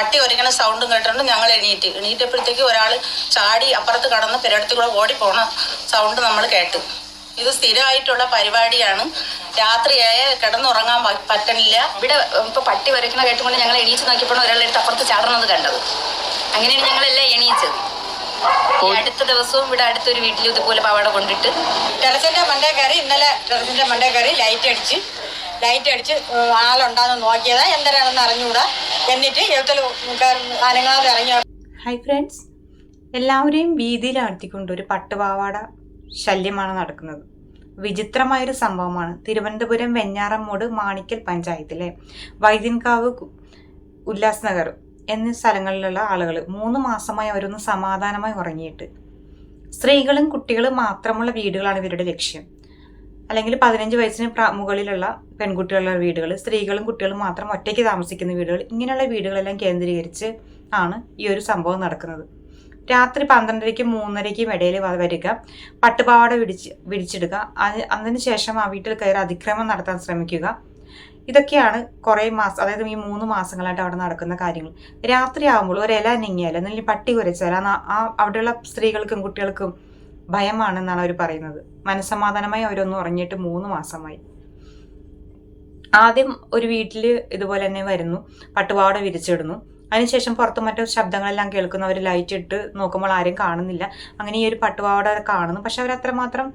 പട്ടി ഒരിക്കലും സൗണ്ടും കേട്ടിട്ടുണ്ട്. ഞങ്ങൾ എണീറ്റ്. എണീറ്റപ്പോഴത്തേക്ക് ഒരാൾ ചാടി അപ്പുറത്ത് കടന്ന് പെരടത്തിൽ കൂടെ ഓടിപ്പോണ സൗണ്ട് നമ്മൾ കേട്ടു. ഇത് സ്ഥിരമായിട്ടുള്ള പരിപാടിയാണ്. രാത്രിയായ കിടന്നുറങ്ങാൻ പറ്റണില്ല. ഇവിടെ ഇപ്പൊ പട്ടി വരയ്ക്കണ കേട്ടുകൊണ്ട് ഞങ്ങൾ എണീച്ച് നോക്കിയപ്പോൾ ഒരാളെടുത്ത് അപ്പുറത്ത് ചാടുന്നത് കണ്ടത്. അങ്ങനെയാണ് ഞങ്ങളെല്ലാം എണീച്ചത്. അടുത്ത ദിവസവും ഇവിടെ അടുത്തൊരു വീട്ടിൽ ഇതുപോലെ പാവാട കൊണ്ടിട്ട് ടെറസിന്റെ മണ്ടേ കയറി ഇന്നലെ ടെറസിന്റെ മണ്ടേ കയറി ലൈറ്റ് അടിച്ച്. ലൈറ്റ് അടിച്ച് ആളുണ്ടാന്ന് നോക്കിയതാ. എന്തരാണെന്ന് അറിഞ്ഞുകൂടാ എന്നിട്ട് എഴുത്തൽ അനങ്ങാതെ ഇറങ്ങി ഹൈ ഫ്രണ്ട്സ് എല്ലാവരെയും വീതിയിലാഴ്ത്തിക്കൊണ്ട് ഒരു പട്ടുപാവാട ശല്യമാണ് നടക്കുന്നത്. വിചിത്രമായൊരു സംഭവമാണ്. തിരുവനന്തപുരം വെഞ്ഞാറമ്മൂട് മാണിക്കൽ പഞ്ചായത്തിലെ വൈദ്യൻകാവ് ഉല്ലാസ് നഗർ എന്നീ സ്ഥലങ്ങളിലുള്ള ആളുകൾ മൂന്ന് മാസമായി അവരൊന്ന് സമാധാനമായി ഉറങ്ങിയിട്ട്. സ്ത്രീകളും കുട്ടികളും മാത്രമുള്ള വീടുകളാണ് ഇവരുടെ ലക്ഷ്യം. അല്ലെങ്കിൽ പതിനഞ്ച് വയസ്സിന് മുകളിലുള്ള പെൺകുട്ടികളുടെ വീടുകൾ സ്ത്രീകളും കുട്ടികളും മാത്രം ഒറ്റയ്ക്ക് താമസിക്കുന്ന വീടുകൾ ഇങ്ങനെയുള്ള വീടുകളെല്ലാം കേന്ദ്രീകരിച്ച് ആണ് ഈ ഒരു സംഭവം നടക്കുന്നത്. രാത്രി പന്ത്രണ്ടരയ്ക്കും മൂന്നരയ്ക്കും ഇടയിൽ വരിക പട്ടുപാവാട വിടിച്ച് വിടിച്ചിടുക അത് അതിന് ശേഷം ആ വീട്ടിൽ കയറി അതിക്രമം നടത്താൻ ശ്രമിക്കുക. ഇതൊക്കെയാണ് കുറേ മാസം അതായത് ഈ മൂന്ന് മാസങ്ങളായിട്ട് അവിടെ നടക്കുന്ന കാര്യങ്ങൾ. രാത്രി ആകുമ്പോൾ ഒരു ഇല നീങ്ങിയാൽ അല്ലെങ്കിൽ പട്ടി കുരച്ചാൽ ആ അവിടെയുള്ള സ്ത്രീകൾക്കും കുട്ടികൾക്കും ഭയമാണെന്നാണ് അവർ പറയുന്നത്. മനസ്സമാധാനമായി അവരൊന്നും ഉറങ്ങിയിട്ട് മൂന്ന് മാസമായി. ആദ്യം ഒരു വീട്ടിൽ ഇതുപോലെ തന്നെ വരുന്നു. പട്ടുപാട വിരിച്ചിടുന്നു. അതിനുശേഷം പുറത്ത് മറ്റു ശബ്ദങ്ങളെല്ലാം കേൾക്കുന്നു അവർ ലൈറ്റ് ഇട്ട് നോക്കുമ്പോൾ ആരും കാണുന്നില്ല. അങ്ങനെ ഈ ഒരു പട്ടുപാവട കാണുന്നു. പക്ഷെ അവർ അത്രമാത്രം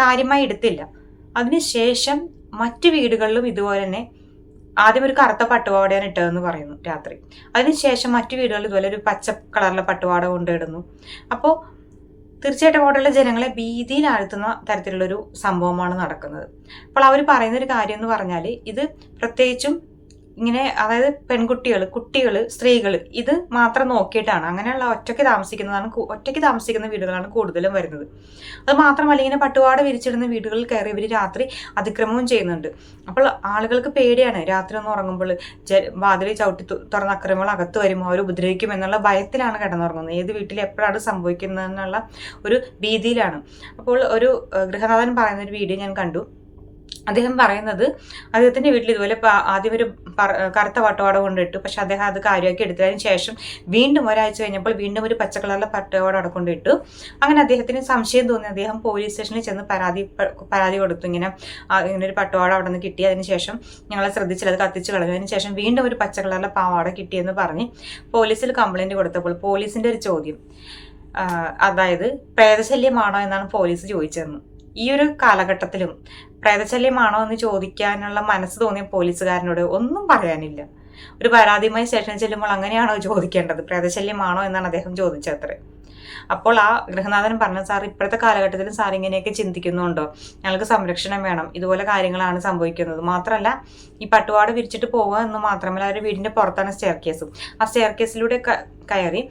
കാര്യമായി എടുത്തില്ല. അതിനുശേഷം മറ്റു വീടുകളിലും ഇതുപോലെ തന്നെ ആദ്യം ഒരു കറുത്ത പട്ടുപാവടയാണ് ഇട്ടതെന്ന് പറയുന്നു രാത്രി. അതിനുശേഷം മറ്റു വീടുകളിൽ ഇതുപോലെ ഒരു പച്ച കളറിലെ പട്ടുപാട കൊണ്ടിടുന്നു അപ്പോൾ തീർച്ചയായിട്ടും അവിടെയുള്ള ജനങ്ങളെ ഭീതിയിലാഴ്ത്തുന്ന തരത്തിലുള്ളൊരു സംഭവമാണ് നടക്കുന്നത്. അപ്പോൾ അവർ പറയുന്ന ഒരു കാര്യം എന്ന് പറഞ്ഞാൽ ഇത് പ്രത്യേകിച്ചും ഇങ്ങനെ അതായത് പെൺകുട്ടികൾ കുട്ടികൾ സ്ത്രീകൾ ഇത് മാത്രം നോക്കിയിട്ടാണ്. അങ്ങനെയുള്ള ഒറ്റയ്ക്ക് താമസിക്കുന്നതാണ് ഒറ്റയ്ക്ക് താമസിക്കുന്ന വീടുകളാണ് കൂടുതലും വരുന്നത്. അത് മാത്രമല്ല ഇങ്ങനെ പട്ടുപാട് വിരിച്ചിടുന്ന വീടുകളിൽ കയറി ഇവർ രാത്രി അതിക്രമവും ചെയ്യുന്നുണ്ട്. അപ്പോൾ ആളുകൾക്ക് പേടിയാണ്. രാത്രി ഒന്ന് ഉറങ്ങുമ്പോൾ വാതിൽ ചവിട്ടി തുറന്ന അക്രമങ്ങൾ അകത്ത് വരുമ്പോൾ അവർ ഉപദ്രവിക്കും എന്നുള്ള ഭയത്തിലാണ് കിടന്നുറങ്ങുന്നത്. ഏത് വീട്ടിൽ എപ്പോഴാണ് സംഭവിക്കുന്നതെന്നുള്ള ഒരു ഭീതിയിലാണ്. അപ്പോൾ ഒരു ഗൃഹനാഥൻ പറയുന്ന ഒരു വീഡിയോ ഞാൻ കണ്ടു. അദ്ദേഹം പറയുന്നത് അദ്ദേഹത്തിന്റെ വീട്ടിൽ ഇതുപോലെ ആദ്യം ഒരു കറുത്ത പട്ടുപാട കൊണ്ടിട്ടു. പക്ഷെ അദ്ദേഹം അത് കാര്യമാക്കി എടുത്തതിന് ശേഷം വീണ്ടും ഒരാഴ്ച കഴിഞ്ഞപ്പോൾ വീണ്ടും ഒരു പച്ച കളറിലെ പട്ടുപാട അവിടെ കൊണ്ടിട്ടു. അങ്ങനെ അദ്ദേഹത്തിന് സംശയം തോന്നി. അദ്ദേഹം പോലീസ് സ്റ്റേഷനിൽ ചെന്ന് പരാതി പരാതി കൊടുത്തു. ഇങ്ങനെ ഇങ്ങനെ ഒരു പട്ടുപാട അവിടെ നിന്ന് കിട്ടി. അതിന് ശേഷം ഞങ്ങളെ ശ്രദ്ധിച്ചില്ല. അത് കത്തിച്ച് കളഞ്ഞു. അതിന് ശേഷം വീണ്ടും ഒരു പച്ച കളറിലെ പാവാട കിട്ടിയെന്ന് പറഞ്ഞ് പോലീസിൽ കംപ്ലൈന്റ് കൊടുത്തപ്പോൾ പോലീസിന്റെ ഒരു ചോദ്യം അതായത് പ്രേതശല്യമാണോ എന്നാണ് പോലീസ് ചോദിച്ചതെന്ന്. ഈ ഒരു കാലഘട്ടത്തിലും പ്രേതശല്യമാണോ എന്ന് ചോദിക്കാനുള്ള മനസ്സ് തോന്നിയ പോലീസുകാരനോട് ഒന്നും പറയാനില്ല. ഒരു പരാതിയുമായി സ്റ്റേഷനിൽ ചെല്ലുമ്പോൾ അങ്ങനെയാണോ ചോദിക്കേണ്ടത്? പ്രേതശല്യമാണോ എന്നാണ് അദ്ദേഹം ചോദിച്ചത്രേ അപ്പോൾ ആ ഗൃഹനാഥൻ പറഞ്ഞു സാർ ഇപ്പോഴത്തെ കാലഘട്ടത്തിലും സാർ ഇങ്ങനെയൊക്കെ ചിന്തിക്കുന്നുണ്ടോ? ഞങ്ങൾക്ക് സംരക്ഷണം വേണം. ഇതുപോലെ കാര്യങ്ങളാണ് സംഭവിക്കുന്നത്. മാത്രമല്ല ഈ പട്ടുപാട് വിരിച്ചിട്ട് പോവുക എന്ന് മാത്രമല്ല അവരുടെ വീടിന്റെ പുറത്താണ് സ്റ്റെയർ കേസും ആ സ്റ്റെയർ കേസിലൂടെ കയറി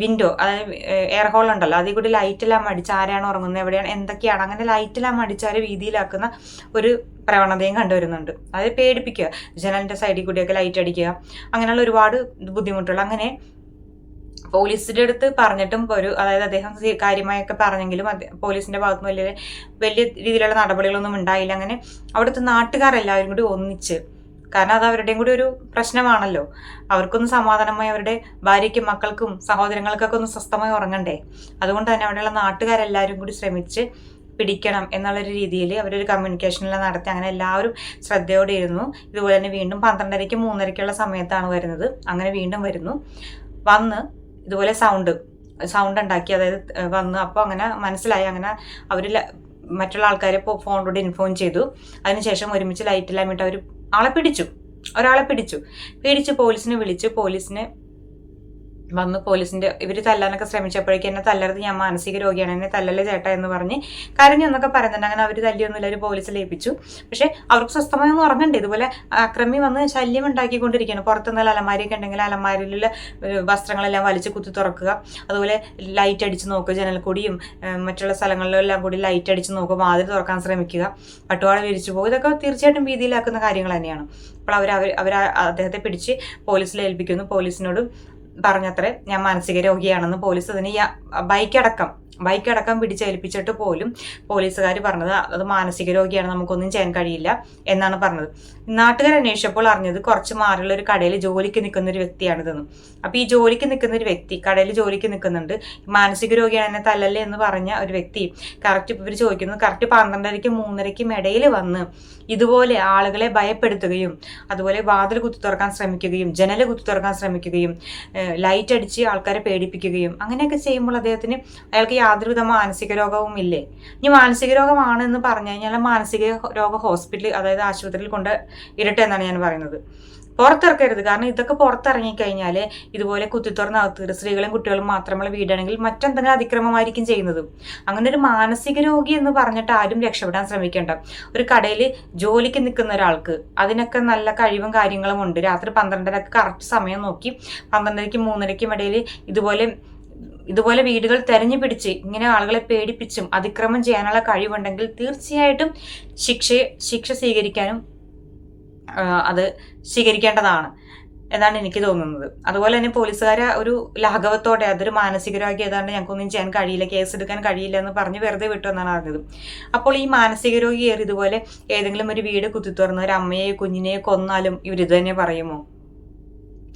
വിൻഡോ അതായത് എയർ ഹോൾ ഉണ്ടല്ലോ അതിൽ കൂടി ലൈറ്റെല്ലാം അടിച്ച് ആരാണ് ഉറങ്ങുന്നത് എവിടെയാണ് എന്തൊക്കെയാണ് അങ്ങനെ ലൈറ്റെല്ലാം അടിച്ച് അവരെ വീതിയിലാക്കുന്ന ഒരു പ്രവണതയും കണ്ടുവരുന്നുണ്ട്. അത് പേടിപ്പിക്കുക ജനലിന്റെ സൈഡിൽ കൂടിയൊക്കെ ലൈറ്റ് അടിക്കുക അങ്ങനെയുള്ള ഒരുപാട് ബുദ്ധിമുട്ടുകൾ. അങ്ങനെ പോലീസിന്റെ അടുത്ത് പറഞ്ഞിട്ടും ഒരു അതായത് അദ്ദേഹം കാര്യമായൊക്കെ പറഞ്ഞെങ്കിലും പോലീസിന്റെ ഭാഗത്തുനിന്ന് വലിയ വലിയ രീതിയിലുള്ള നടപടികളൊന്നും ഉണ്ടായില്ല. അങ്ങനെ അവിടുത്തെ നാട്ടുകാരെല്ലാവരും കൂടി ഒന്നിച്ച് കാരണം അത് അവരുടെയും കൂടി ഒരു പ്രശ്നമാണല്ലോ. അവർക്കൊന്ന് സമാധാനമായി അവരുടെ ഭാര്യയ്ക്കും മക്കൾക്കും സഹോദരങ്ങൾക്കൊക്കെ ഒന്ന് സ്വസ്ഥമായി ഉറങ്ങണ്ടേ? അതുകൊണ്ട് തന്നെ അവിടെയുള്ള നാട്ടുകാരെല്ലാവരും കൂടി ശ്രമിച്ച് പിടിക്കണം എന്നുള്ളൊരു രീതിയിൽ അവരൊരു കമ്മ്യൂണിക്കേഷനെല്ലാം നടത്തി അങ്ങനെ എല്ലാവരും ശ്രദ്ധയോടെ ഇരുന്നു ഇതുപോലെ തന്നെ വീണ്ടും പന്ത്രണ്ടരയ്ക്ക് മൂന്നരയ്ക്കുള്ള സമയത്താണ് വരുന്നത്. അങ്ങനെ വീണ്ടും വരുന്നു. വന്ന് ഇതുപോലെ സൗണ്ട് സൗണ്ട് ഉണ്ടാക്കി അതായത് വന്ന് അപ്പോൾ അങ്ങനെ മനസ്സിലായി. അങ്ങനെ അവർ മറ്റുള്ള ആൾക്കാരെ ഫോണിലൂടെ ഇൻഫോം ചെയ്തു. അതിനുശേഷം ഒരുമിച്ച് ലൈറ്റെല്ലാം ഇട്ട് അവർ ആളെ പിടിച്ചു. ഒരാളെ പിടിച്ചു. പിടിച്ച് പോലീസിനെ വിളിച്ച് പോലീസിനെ വന്ന് പോലീസിന്റെ ഇവർ തല്ലാനൊക്കെ ശ്രമിച്ചപ്പോഴേക്കും എന്നെ തല്ലരുത് ഞാൻ മാനസിക രോഗിയാണ് എന്നെ തല്ലല്ലേ ചേട്ടാ എന്ന് പറഞ്ഞ് കരഞ്ഞു എന്നൊക്കെ പറയുന്നുണ്ട്. അങ്ങനെ അവർ തല്ലിയൊന്നുമില്ല അവർ പോലീസിൽ ഏൽപ്പിച്ചു. പക്ഷെ അവർക്ക് സ്വസ്ഥമായി ഒന്നും ഉറങ്ങണ്ടേ? ഇതുപോലെ അക്രമി വന്ന് ശല്യം ഉണ്ടാക്കിക്കൊണ്ടിരിക്കുകയാണ്. പുറത്തുനിന്ന് അലമാരിയൊക്കെ ഉണ്ടെങ്കിൽ അലമാരിയിലുള്ള വസ്ത്രങ്ങളെല്ലാം വലിച്ചു കുത്തി തുറക്കുക. അതുപോലെ ലൈറ്റ് അടിച്ച് നോക്കുക ജനൽക്കൂടിയും മറ്റുള്ള സ്ഥലങ്ങളിലെല്ലാം കൂടി ലൈറ്റ് അടിച്ച് നോക്കുക വാതിൽ തുറക്കാൻ ശ്രമിക്കുക. പട്ടുവാള വിരിച്ചു പോകും. ഇതൊക്കെ തീർച്ചയായിട്ടും ഭീതിയിലാക്കുന്ന കാര്യങ്ങൾ തന്നെയാണ്. അപ്പോൾ അവർ അവർ അദ്ദേഹത്തെ പിടിച്ച് പോലീസിൽ ഏൽപ്പിക്കുന്നു. പോലീസിനോട് പറഞ്ഞത്രേ ഞാൻ മാനസിക രോഗിയാണെന്ന് പോലീസ് അതിന് ബൈക്ക് അടക്കം ബൈക്ക് അടക്കം പിടിച്ചേൽപ്പിച്ചിട്ട് പോലും പോലീസുകാർ പറഞ്ഞത് അത് മാനസിക രോഗിയാണ് നമുക്കൊന്നും ചെയ്യാൻ കഴിയില്ല എന്നാണ് പറഞ്ഞത്. നാട്ടുകാർ അന്വേഷിച്ചപ്പോൾ അറിഞ്ഞത് കുറച്ച് മാറിയുള്ള ഒരു കടയിൽ ജോലിക്ക് നിൽക്കുന്ന ഒരു വ്യക്തിയാണിതെന്ന്. അപ്പോൾ ഈ ജോലിക്ക് നിൽക്കുന്ന ഒരു വ്യക്തി കടയിൽ ജോലിക്ക് നിൽക്കുന്നുണ്ട് മാനസിക രോഗിയാണ് എന്നെ തല്ലല്ലേ എന്ന് പറഞ്ഞ ഒരു വ്യക്തി കറക്റ്റ് ഇവർ ചോദിക്കുന്നത് കറക്റ്റ് പന്ത്രണ്ടരയ്ക്കും മൂന്നരയ്ക്കും ഇടയിൽ വന്ന് ഇതുപോലെ ആളുകളെ ഭയപ്പെടുത്തുകയും അതുപോലെ വാതിൽ കുത്തി തുറക്കാൻ ശ്രമിക്കുകയും ജനൽ കുത്തി തുറക്കാൻ ശ്രമിക്കുകയും ലൈറ്റ് അടിച്ച് ആൾക്കാരെ പേടിപ്പിക്കുകയും അങ്ങനെയൊക്കെ ചെയ്യുമ്പോൾ അദ്ദേഹത്തിന് അയാൾക്ക് യാതൊരുവിധ മാനസിക രോഗവും ഇല്ലേ? ഇനി മാനസിക രോഗമാണെന്ന് പറഞ്ഞു കഴിഞ്ഞാൽ മാനസിക രോഗ ഹോസ്പിറ്റൽ അതായത് ആശുപത്രിയിൽ കൊണ്ട് ഇരട്ടെ എന്നാണ് ഞാൻ പറയുന്നത്. പുറത്തിറക്കരുത്. കാരണം ഇതൊക്കെ പുറത്തിറങ്ങിക്കഴിഞ്ഞാൽ ഇതുപോലെ കുത്തിത്തുറന്ന് അകത്ത് സ്ത്രീകളും കുട്ടികളും മാത്രമുള്ള വീടാണെങ്കിൽ മറ്റെന്തെങ്കിലും അതിക്രമമായിരിക്കും ചെയ്യുന്നത്. അങ്ങനെ ഒരു മാനസിക രോഗി എന്ന് പറഞ്ഞിട്ട് ആരും രക്ഷപ്പെടാൻ ശ്രമിക്കേണ്ട. ഒരു കടയിൽ ജോലിക്ക് നിൽക്കുന്ന ഒരാൾക്ക് അതിനൊക്കെ നല്ല കഴിവും കാര്യങ്ങളും ഉണ്ട്. രാത്രി പന്ത്രണ്ടരക്ക് കറക്റ്റ് സമയം നോക്കി പന്ത്രണ്ടരയ്ക്കും മൂന്നരയ്ക്കും ഇടയിൽ ഇതുപോലെ ഇതുപോലെ വീടുകൾ തെരഞ്ഞു പിടിച്ച് ഇങ്ങനെ ആളുകളെ പേടിപ്പിച്ചും അതിക്രമം ചെയ്യാനുള്ള കഴിവുണ്ടെങ്കിൽ തീർച്ചയായിട്ടും ശിക്ഷ ശിക്ഷ സ്വീകരിക്കാനും അത് സ്വീകരിക്കേണ്ടതാണ് എന്നാണ് എനിക്ക് തോന്നുന്നത്. അതുപോലെ തന്നെ പോലീസുകാരെ ഒരു ലാഘവത്തോടെ അതൊരു മാനസികരോഗ്യം രോഗി ഏതാണ്ട് ഞങ്ങൾക്കൊന്നും ചെയ്യാൻ കഴിയില്ല കേസ് എടുക്കാൻ കഴിയില്ല എന്ന് പറഞ്ഞ് വെറുതെ വിട്ടു എന്നാണ് അറിഞ്ഞത് അപ്പോൾ ഈ മാനസിക രോഗി ഏറി ഇതുപോലെ ഏതെങ്കിലും ഒരു വീട് കുത്തിത്തുറന്ന് ഒരു അമ്മയെ കുഞ്ഞിനെയോ കൊന്നാലും ഇവർ ഇത് തന്നെ പറയുമോ?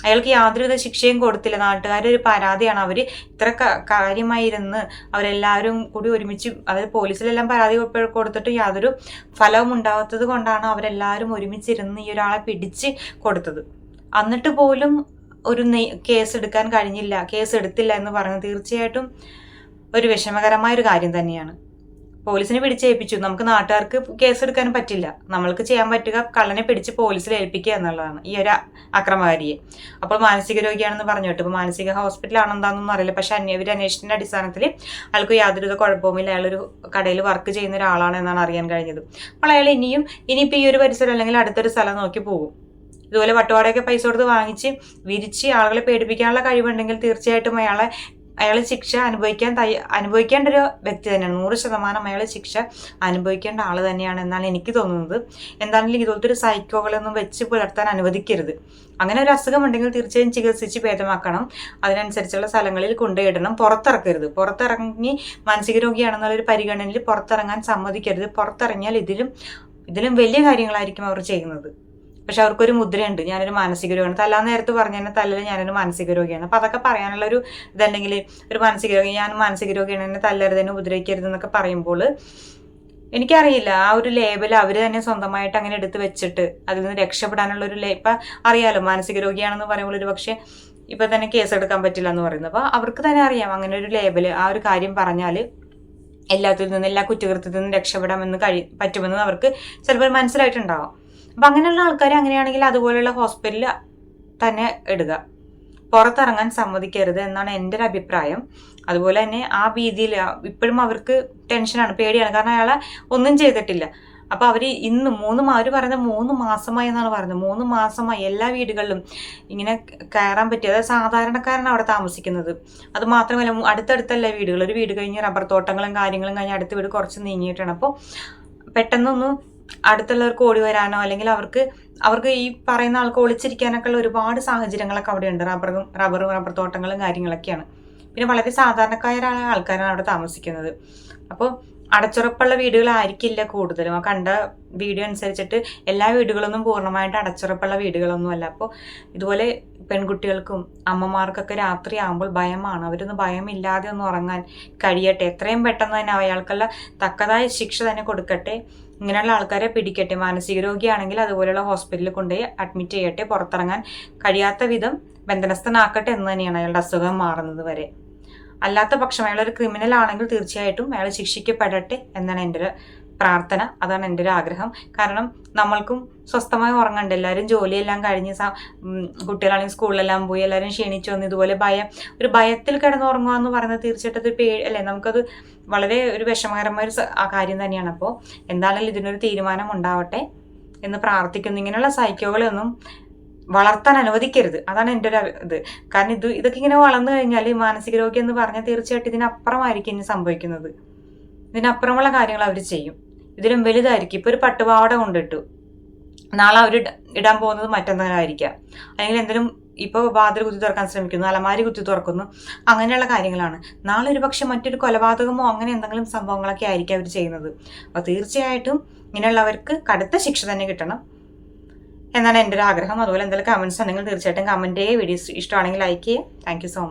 അയാൾക്ക് യാതൊരുവിധ ശിക്ഷയും കൊടുത്തില്ല. നാട്ടുകാരൊരു പരാതിയാണ് അവർ ഇത്ര കാര്യമായിരുന്നു അവരെല്ലാവരും കൂടി ഒരുമിച്ച് അതായത് പോലീസിലെല്ലാം പരാതി കൊടുത്തിട്ട് യാതൊരു ഫലവും ഉണ്ടാവാത്തത് കൊണ്ടാണ് അവരെല്ലാവരും ഒരുമിച്ചിരുന്ന് ഈ ഒരാളെ പിടിച്ച് കൊടുത്തത്. എന്നിട്ട് പോലും ഒരു കേസ് എടുക്കാൻ കഴിഞ്ഞില്ല. കേസ് എടുത്തില്ല എന്ന് പറഞ്ഞ് തീർച്ചയായിട്ടും ഒരു വിഷമകരമായ ഒരു കാര്യം തന്നെയാണ്. പോലീസിനെ പിടിച്ചേൽപ്പിച്ചു. നമുക്ക് നാട്ടുകാർക്ക് കേസ് എടുക്കാൻ പറ്റില്ല. നമ്മൾക്ക് ചെയ്യാൻ പറ്റുക കള്ളനെ പിടിച്ച് പോലീസിൽ ഏൽപ്പിക്കുക എന്നുള്ളതാണ് ഈ ഒരു അക്രമകാരിയെ. അപ്പോൾ മാനസിക രോഗിയാണെന്ന് പറഞ്ഞു കേട്ടു ഇപ്പോൾ മാനസിക ഹോസ്പിറ്റലാണോ എന്താണെന്നൊന്നും അറിയില്ല. പക്ഷേ അന്യ ഇവർ അന്വേഷണത്തിന്റെ അടിസ്ഥാനത്തിൽ അയാൾക്ക് യാതൊരുവിധ കുഴപ്പവുമില്ല. അയാളൊരു കടയിൽ വർക്ക് ചെയ്യുന്ന ഒരാളാണ് എന്നാണ് അറിയാൻ കഴിഞ്ഞത്. അപ്പോൾ അയാൾ ഇനിയും ഇനിയിപ്പോൾ ഈ ഒരു പരിസരം അല്ലെങ്കിൽ അടുത്തൊരു സ്ഥലം നോക്കി പോകും. ഇതുപോലെ വട്ടവാടയൊക്കെ പൈസ കൊടുത്ത് വാങ്ങിച്ച് വിരിച്ച് ആളുകളെ പേടിപ്പിക്കാനുള്ള കഴിവുണ്ടെങ്കിൽ തീർച്ചയായിട്ടും അയാളെ അയാൾ ശിക്ഷ അനുഭവിക്കാൻ തയ്യ അനുഭവിക്കേണ്ട ഒരു വ്യക്തി തന്നെയാണ്. നൂറ് ശതമാനം അയാൾ ശിക്ഷ അനുഭവിക്കേണ്ട ആൾ തന്നെയാണ് എന്നാണ് എനിക്ക് തോന്നുന്നത്. എന്താണെങ്കിലും ഇതുപോലത്തെ ഒരു സൈക്കോകളൊന്നും വെച്ച് പുലർത്താൻ അനുവദിക്കരുത്. അങ്ങനെ ഒരു അസുഖം ഉണ്ടെങ്കിൽ തീർച്ചയായും ചികിത്സിച്ച് ഭേദമാക്കണം. അതിനനുസരിച്ചുള്ള സ്ഥലങ്ങളിൽ കൊണ്ടുപോയിടണം. പുറത്തിറക്കരുത്. പുറത്തിറങ്ങി മാനസിക രോഗിയാണെന്നുള്ളൊരു പരിഗണനയിൽ പുറത്തിറങ്ങാൻ സമ്മതിക്കരുത്. പുറത്തിറങ്ങിയാൽ ഇതിലും ഇതിലും വലിയ കാര്യങ്ങളായിരിക്കും അവർ ചെയ്യുന്നത്. പക്ഷെ അവർക്കൊരു മുദ്രയുണ്ട്. ഞാനൊരു മാനസിക രോഗിയാണ്. തല നേരത്ത് പറഞ്ഞു തന്നെ തല്ലല് ഞാനൊരു മാനസിക രോഗിയാണ്. അപ്പൊ അതൊക്കെ പറയാനുള്ള ഒരു ഇതല്ലെങ്കിൽ ഒരു മാനസിക രോഗി ഞാൻ മാനസിക രോഗിയാണ് എന്നെ തല്ലരുത് എന്നെ ഉപദ്രവിക്കരുത് എന്നൊക്കെ പറയുമ്പോൾ എനിക്കറിയില്ല. ആ ഒരു ലേബൽ അവർ തന്നെ സ്വന്തമായിട്ട് അങ്ങനെ എടുത്ത് വെച്ചിട്ട് അതിൽ നിന്ന് രക്ഷപ്പെടാനുള്ള ഒരു ഇപ്പം അറിയാലോ മാനസിക രോഗിയാണെന്ന് പറയുമ്പോൾ ഒരു പക്ഷേ ഇപ്പം തന്നെ കേസ് എടുക്കാൻ പറ്റില്ല എന്ന് പറയുന്നത് അപ്പോൾ അവർക്ക് തന്നെ അറിയാം അങ്ങനെ ഒരു ലേബൽ ആ ഒരു കാര്യം പറഞ്ഞാൽ എല്ലാത്തിൽ നിന്നും എല്ലാ കുറ്റകൃത്യത്തിൽ നിന്നും രക്ഷപ്പെടാമെന്ന് കഴി പറ്റുമെന്ന് അവർക്ക് ചിലപ്പോൾ മനസ്സിലായിട്ടുണ്ടാവാം. അപ്പം അങ്ങനെയുള്ള ആൾക്കാർ അങ്ങനെയാണെങ്കിൽ അതുപോലെയുള്ള ഹോസ്പിറ്റലിൽ തന്നെ ഇടുക. പുറത്തിറങ്ങാൻ സമ്മതിക്കരുത് എന്നാണ് എന്റെ ഒരു അഭിപ്രായം. അതുപോലെ തന്നെ ആ ഭീതിയിൽ ഇപ്പോഴും അവർക്ക് ടെൻഷനാണ് പേടിയാണ്. കാരണം അയാളെ ഒന്നും ചെയ്തിട്ടില്ല. അപ്പോൾ അവർ ഇന്ന് മൂന്ന് അവർ പറയുന്നത് മൂന്ന് മാസമായി എന്നാണ് പറയുന്നത്. മൂന്ന് മാസമായി എല്ലാ വീടുകളിലും ഇങ്ങനെ കയറാൻ പറ്റി അതായത് സാധാരണക്കാരാണ് അവിടെ താമസിക്കുന്നത്. അത് മാത്രമല്ല അടുത്തടുത്തല്ല വീടുകൾ. ഒരു വീട് കഴിഞ്ഞ് റബ്ബർ തോട്ടങ്ങളും കാര്യങ്ങളും കഴിഞ്ഞ് അടുത്ത വീട് കുറച്ച് നീങ്ങിയിട്ടാണ്. അപ്പോൾ പെട്ടെന്നൊന്നും അടുത്തുള്ളവർക്ക് ഓടി വരാനോ അല്ലെങ്കിൽ അവർക്ക് അവർക്ക് ഈ പറയുന്ന ആൾക്ക് ഒളിച്ചിരിക്കാനൊക്കെ ഉള്ള ഒരുപാട് സാഹചര്യങ്ങളൊക്കെ അവിടെ ഉണ്ട് റബ്ബറും റബ്ബറും റബ്ബർ തോട്ടങ്ങളും കാര്യങ്ങളൊക്കെയാണ്. പിന്നെ വളരെ സാധാരണക്കാരായ ആൾക്കാരാണ് അവിടെ താമസിക്കുന്നത്. അപ്പോൾ അടച്ചുറപ്പുള്ള വീടുകളായിരിക്കില്ല കൂടുതലും. ആ കണ്ട വീഡിയോ അനുസരിച്ചിട്ട് എല്ലാ വീടുകളൊന്നും പൂർണമായിട്ട് അടച്ചുറപ്പുള്ള വീടുകളൊന്നുമല്ല. അപ്പോൾ ഇതുപോലെ പെൺകുട്ടികൾക്കും അമ്മമാർക്കൊക്കെ രാത്രി ആകുമ്പോൾ ഭയമാണ്. അവരൊന്ന് ഭയമില്ലാതെ ഒന്ന് ഉറങ്ങാൻ കഴിയട്ടെ. എത്രയും പെട്ടെന്ന് തന്നെ അയാൾക്കുള്ള തക്കതായ ശിക്ഷ തന്നെ കൊടുക്കട്ടെ. ഇങ്ങനെയുള്ള ആൾക്കാരെ പിടിക്കട്ടെ. മാനസിക രോഗിയാണെങ്കിൽ അതുപോലെയുള്ള ഹോസ്പിറ്റലിൽ കൊണ്ടുപോയി അഡ്മിറ്റ് ചെയ്യട്ടെ. പുറത്തിറങ്ങാൻ കഴിയാത്ത വിധം ബന്ധനസ്ഥനാക്കട്ടെ എന്ന് തന്നെയാണ് അയാളുടെ അസുഖം മാറുന്നത് വരെ. അല്ലാത്ത പക്ഷം അയാൾ ഒരു ക്രിമിനൽ ആണെങ്കിൽ തീർച്ചയായിട്ടും അയാൾ ശിക്ഷിക്കപ്പെടട്ടെ എന്നാണ് എന്റെ ഒരു പ്രാർത്ഥന അതാണ് എന്റെ ഒരു ആഗ്രഹം. കാരണം നമ്മൾക്കും സ്വസ്ഥമായി ഉറങ്ങണ്ട്. എല്ലാവരും ജോലിയെല്ലാം കഴിഞ്ഞ് കുട്ടികളാണെങ്കിൽ സ്കൂളിലെല്ലാം പോയി എല്ലാവരും ക്ഷീണിച്ചു വന്ന് ഇതുപോലെ ഭയം ഒരു ഭയത്തിൽ കിടന്ന് ഉറങ്ങുക എന്ന് പറയുന്നത് തീർച്ചയായിട്ടും ഒരു പേ അല്ലേ? നമുക്കത് വളരെ ഒരു വിഷമകരമായ ഒരു കാര്യം തന്നെയാണ്. അപ്പോൾ എന്താണെങ്കിലും ഇതിനൊരു തീരുമാനം ഉണ്ടാവട്ടെ എന്ന് പ്രാർത്ഥിക്കുന്നു. ഇങ്ങനെയുള്ള സൈക്കോകളൊന്നും വളർത്താൻ അനുവദിക്കരുത്. അതാണ് എന്റെ ഒരു ഇത്. കാരണം ഇത് ഇതൊക്കെ ഇങ്ങനെ വളർന്നു കഴിഞ്ഞാൽ മാനസിക രോഗി എന്ന് പറഞ്ഞാൽ തീർച്ചയായിട്ടും ഇതിനപ്പുറമായിരിക്കും ഇനി സംഭവിക്കുന്നത്. ഇതിനപ്പുറമുള്ള കാര്യങ്ങൾ അവർ ചെയ്യും. ഇതിലും വലുതായിരിക്കും. ഇപ്പൊ ഒരു പട്ടുപാവാട കൊണ്ടിട്ടു. നാളെ അവർ ഇടാൻ പോകുന്നത് മറ്റെന്തെങ്കിലും അല്ലെങ്കിൽ എന്തെങ്കിലും ഇപ്പോൾ വാതിൽ കുത്തി തുറക്കാൻ ശ്രമിക്കുന്നു അലമാരി കുത്തി തുറക്കുന്നു അങ്ങനെയുള്ള കാര്യങ്ങളാണ്. നാളെ ഒരു പക്ഷെ മറ്റൊരു കൊലപാതകമോ അങ്ങനെ എന്തെങ്കിലും സംഭവങ്ങളൊക്കെ ആയിരിക്കും അവർ ചെയ്യുന്നത്. അപ്പോൾ തീർച്ചയായിട്ടും ഇങ്ങനെയുള്ളവർക്ക് കടുത്ത ശിക്ഷ തന്നെ കിട്ടണം എന്നാണ് എന്റെ ഒരു ആഗ്രഹം അതുപോലെ എന്തെങ്കിലും കമൻസ് ഉണ്ടെങ്കിൽ തീർച്ചയായിട്ടും കമന്റ് ചെയ്യുക വീഡിയോസ് ഇഷ്ടമാണെങ്കിൽ ലൈക്ക് ചെയ്യുക താങ്ക് സോ മച്ച്